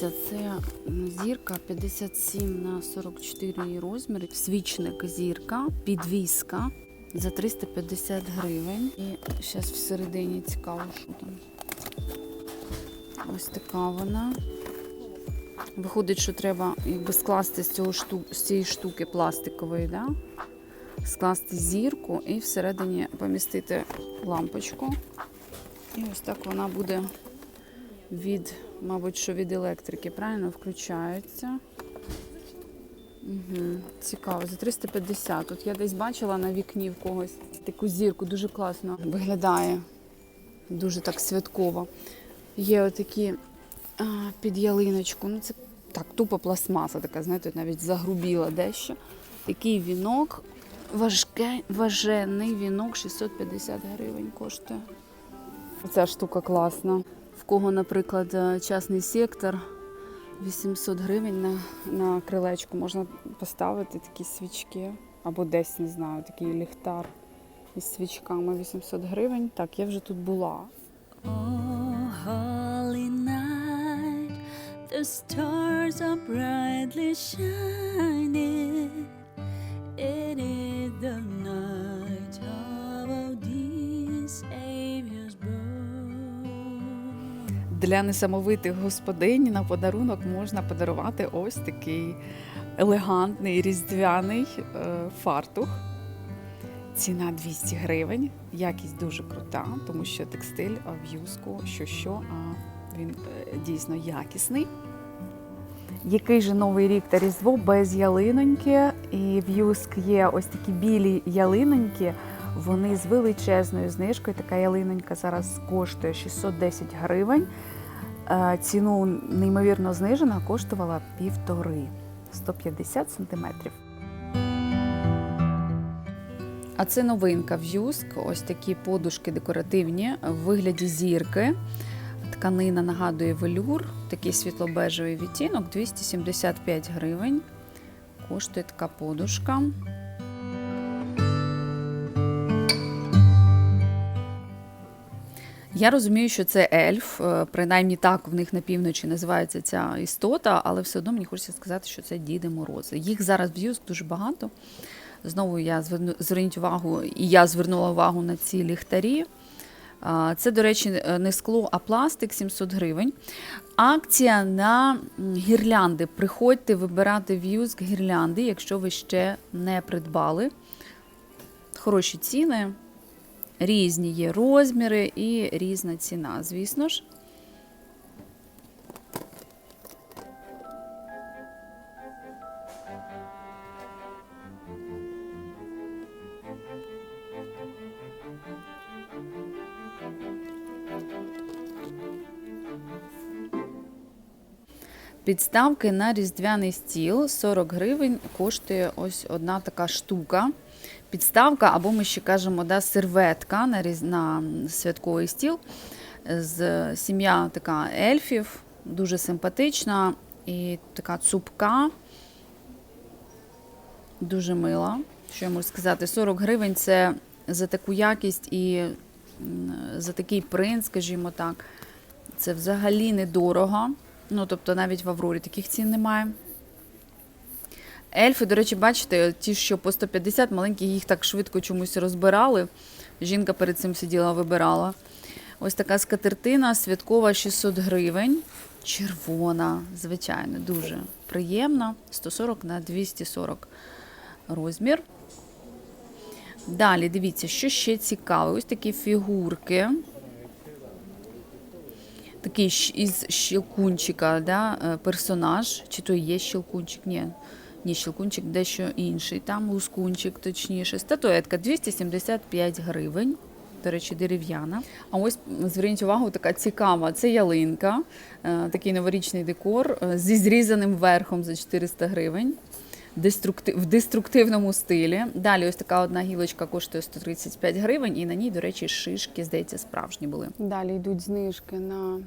Дивіться, це зірка 57 на 44 її розмір. Свічник зірка, підвіска за 350 гривень. І зараз всередині цікаво, що там. Ось така вона. Виходить, що треба якби скласти з, цього шту... з цієї штуки пластикової, да? скласти зірку і всередині помістити лампочку. І ось так вона буде від, мабуть, що від електрики, правильно включається. Угу. Цікаво, за 350. Тут я десь бачила на вікні в когось таку зірку, дуже класно виглядає. Дуже так святково. Є отакі а, під ялиночку. Ну, це так, тупо пластмаса така, знаєте, навіть загрубіла дещо. Такий вінок, важке, важений вінок 650 гривень коштує. Ця штука класна. В кого, наприклад, е, частний сектор 800 гривень на, на крилечку можна поставити такі свічки. Або десь, не знаю, такий ліхтар із свічками 800 гривень. Так, я вже тут була. Oh, holy night, the stars are brightly shining. Для несамовитих господинь на подарунок можна подарувати ось такий елегантний різдвяний е, фартух. Ціна 200 гривень. Якість дуже крута, тому що текстиль в юску, що що, а він е, дійсно якісний. Який же новий рік та різдво без ялиноньки. І в юск є ось такі білі ялиноньки. Вони з величезною знижкою. Така ялинонька зараз коштує 610 гривень. Е, Ціну неймовірно знижена, коштувала півтори 150 сантиметрів. А це новинка в Юск. Ось такі подушки декоративні в вигляді зірки. Тканина нагадує велюр, такий світло-бежевий відтінок 275 гривень. Коштує така подушка. Я розумію, що це ельф, е, принаймні так в них на півночі називається ця істота, але все одно мені хочеться сказати, що це Діди Морози. Їх зараз в Юск дуже багато. Знову я зверну зверніть увагу, і я звернула увагу на ці ліхтарі. Це, до речі, не скло, а пластик 700 гривень. Акція на гірлянди. Приходьте вибирати в гірлянди, якщо ви ще не придбали. Хороші ціни, різні є розміри і різна ціна, звісно ж. Підставки на різдвяний стіл 40 гривень коштує ось одна така штука. Підставка, або ми ще кажемо, да, серветка на, різ... на святковий стіл. З сім'я така ельфів, дуже симпатична і така цупка, дуже мила. Що я можу сказати? 40 гривень це за таку якість і за такий принт, скажімо так. Це взагалі недорого. Ну, тобто навіть в Аврорі таких цін немає. Ельфи, до речі, бачите, ті, що по 150 маленькі, їх так швидко чомусь розбирали. Жінка перед цим сиділа, вибирала. Ось така скатертина святкова 600 гривень. Червона, звичайно, дуже приємна. 140 на 240 розмір. Далі, дивіться, що ще цікаве. Ось такі фігурки такий із щелкунчика да, е, персонаж, чи то є щелкунчик, ні, ні, щелкунчик дещо інший, там лускунчик, точніше. Статуетка 275 гривень. До речі, дерев'яна. А ось зверніть увагу, така цікава. Це ялинка, е, такий новорічний декор е, зі зрізаним верхом за 400 гривень. Деструктив, в деструктивному стилі. Далі ось така одна гілочка коштує 135 гривень, і на ній, до речі, шишки, здається, справжні були. Далі йдуть знижки на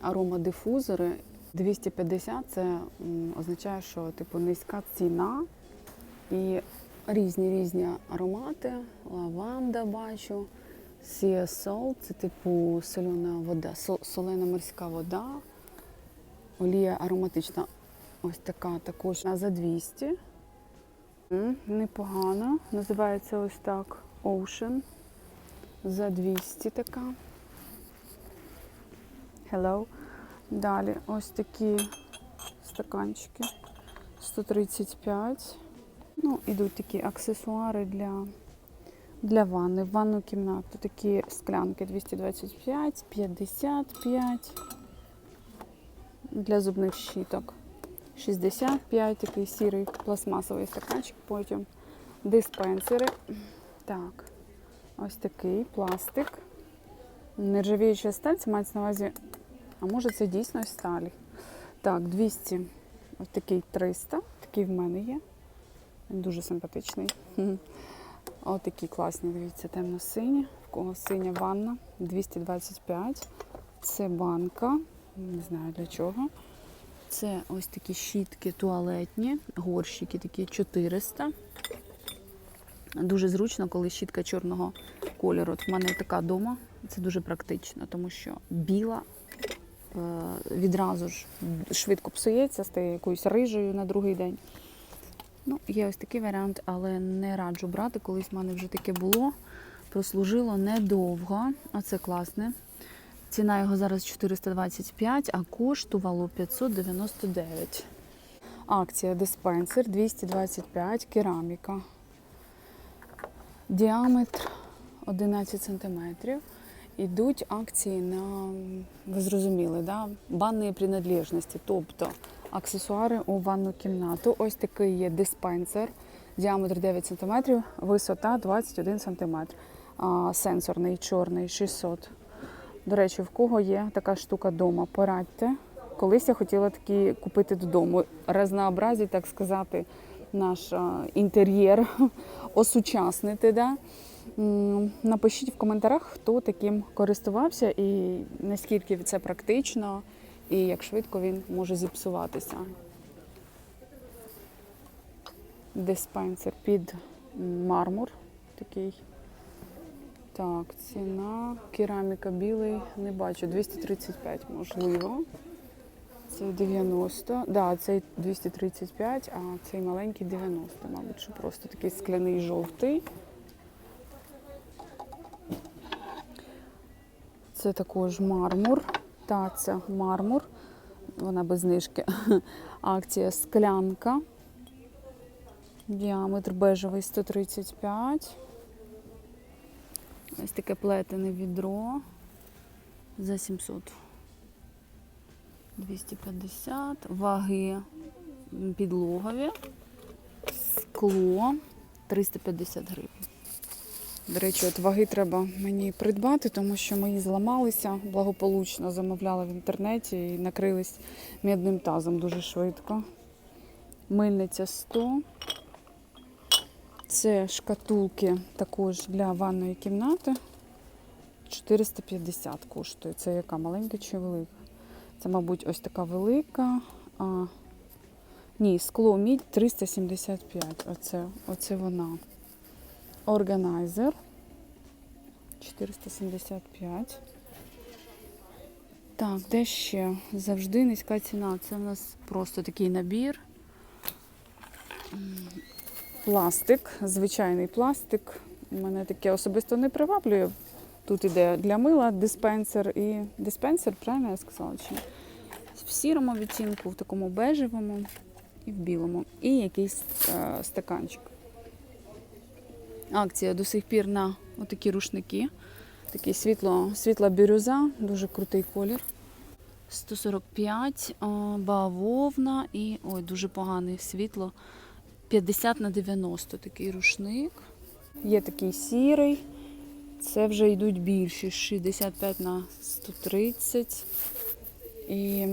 аромадифузори. 250 це означає, що типу низька ціна і різні різні аромати. Лаванда бачу. Sea Salt – це типу солена вода, солена морська вода. Олія ароматична. Ось така також за 200. М, Непогано. Називається ось так Ocean. За 200 така. Hello. Далі ось такі стаканчики. 135. Ну, ідуть такі аксесуари для, для ванни. В ванну кімнату такі склянки 225, 55. Для зубних щіток 65, такий сірий пластмасовий стаканчик. Потім диспенсери. Так, ось такий пластик. Нержавіюча сталь, це мається на увазі, а може це дійсно із сталі. Так, 200, ось такий 300, такий в мене є. Він дуже симпатичний. Ось такі класні, дивіться, темно-сині. В кого синя ванна 225. Це банка, не знаю для чого. Це ось такі щітки туалетні, горщики такі 400. Дуже зручно, коли щітка чорного кольору. От в мене така дома. Це дуже практично, тому що біла е, відразу ж швидко псується, стає якоюсь рижею на другий день. Ну, є ось такий варіант, але не раджу брати. Колись в мене вже таке було. Прослужило недовго. Оце класне. Ціна його зараз 425, а коштувало 599. Акція диспенсер 225, кераміка. Діаметр 11 см. Ідуть акції на, ви зрозуміли, да? банні принадлежності, тобто аксесуари у ванну кімнату. Ось такий є диспенсер, діаметр 9 см, висота 21 см. А, сенсорний чорний 600 До речі, в кого є така штука вдома, порадьте. Колись я хотіла такі купити додому. Разнообразі, так сказати, наш інтер'єр осучаснити. Да? Напишіть в коментарях, хто таким користувався і наскільки це практично, і як швидко він може зіпсуватися. Диспенсер під мармур такий. Так, ціна кераміка білий не бачу. 235 можливо. Цей 90. Да, цей 235, а цей маленький 90, мабуть, що просто такий скляний жовтий. Це також мармур. Таця мармур. Вона без знижки. Акція склянка. Діаметр бежевий 135. Ось таке плетене відро за 700. 250. Ваги підлогові. Скло 350 гривень. До речі, от ваги треба мені придбати, тому що мої зламалися благополучно, замовляла в інтернеті і накрились мідним тазом дуже швидко. Мильниця 100. Це шкатулки також для ванної кімнати. 450 коштує. Це яка маленька чи велика? Це, мабуть, ось така велика. А, ні, скло мідь 375. Оце, оце вона. Органайзер 475. Так, де ще? Завжди низька ціна. Це в нас просто такий набір. Пластик, звичайний пластик. Мене таке особисто не приваблює. Тут іде для мила диспенсер і диспенсер, правильно я сказала? Чи? В сірому відтінку, в такому бежевому і в білому. І якийсь е, стаканчик. Акція до сих пір на отакі рушники. Такий світло, світла бірюза, дуже крутий колір. 145 бавовна і ой, дуже погане світло. 50 на 90 такий рушник. Є такий сірий. Це вже йдуть більші. 65 на 130. І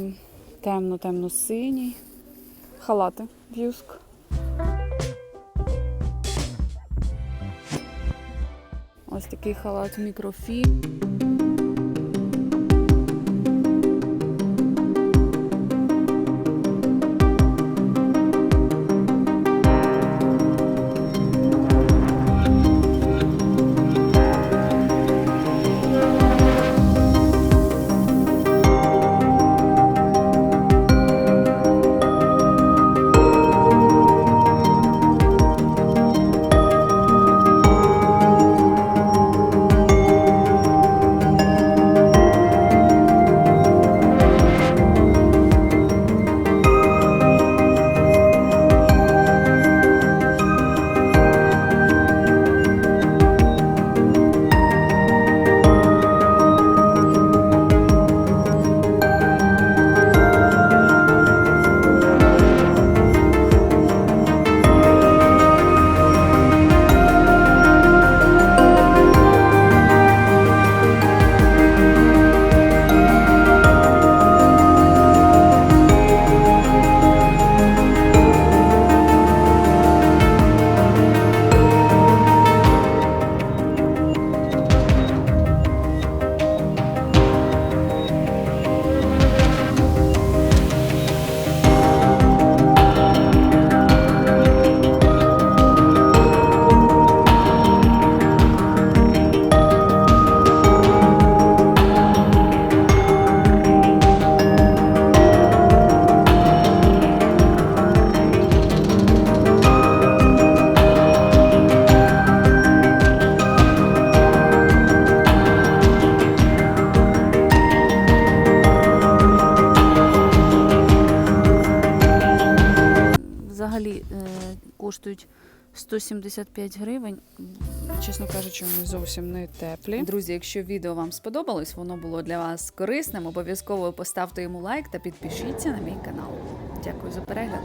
темно-темно-синій. Халати в'юск. Ось такий халат мікрофіб. Коштують 175 гривень. Чесно кажучи, вони зовсім не теплі. Друзі, якщо відео вам сподобалось, воно було для вас корисним, обов'язково поставте йому лайк та підпишіться на мій канал. Дякую за перегляд.